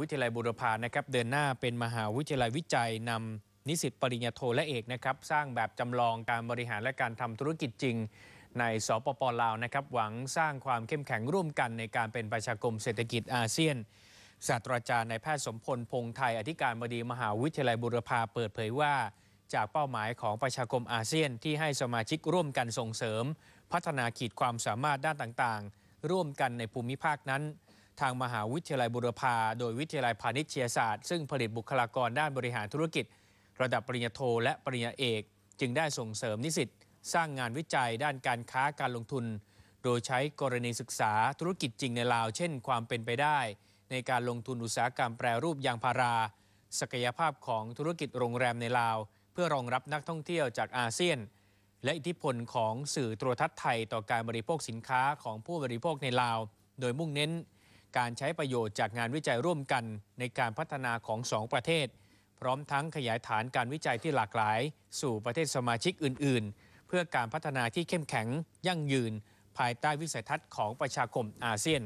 วิทยาลัยบุรพานะครับเดินหน้าเป็นมหาวิทยาลัยวิจัยนำนิสิตปริญญาโทและเอกนะครับสร้างแบบจำลองการบริหารและการทำธุรกิจจริง ในสปปลาวนะครับหวังสร้างความเข้มแข็งร่วมกันในการเป็นประชาคมเศรษฐกิจอาเซียนศาสตราจารย์นายแพทย์สมพลพงษ์ไทยอธิการบดีมหาวิทยาลัยบุรพาเปิดเผยว่า จากเป้าหมายของประชาคมอาเซียนที่ให้สมาชิกร่วมกันส่งเสริม พัฒนาขีดความสามารถด้านต่างๆ ร่วมกันในภูมิภาคนั้น ทางมหาวิทยาลัยบุรพา โดยวิทยาลัยพาณิชยศาสตร์ ซึ่งผลิตบุคลากรด้านบริหารธุรกิจ ระดับปริญญาโทและปริญญาเอก จึงได้ส่งเสริมนิสิตสร้างงานวิจัยด้านการค้าการลงทุน โดยใช้กรณีศึกษาธุรกิจจริงในลาว เช่น ความเป็นไปได้ ในการลงทุนอุตสาหกรรมแปรรูปยางพารา ศักยภาพของธุรกิจโรงแรมในลาว เพื่อรองรับนักท่องเที่ยวจากอาเซียน และอิทธิพลของสื่อโทรทัศน์ไทยต่อการบริโภคสินค้าของผู้บริโภคในลาว โดยมุ่งเน้น การใช้ประโยชน์จากงานวิจัยร่วมกันในการพัฒนาของสองประเทศ พร้อมทั้งขยายฐานการวิจัยที่หลากหลาย สู่ประเทศสมาชิกอื่น ๆ เพื่อการพัฒนาที่เข้มแข็งยั่งยืน ภายใต้วิสัยทัศน์ของประชาคมอาเซียน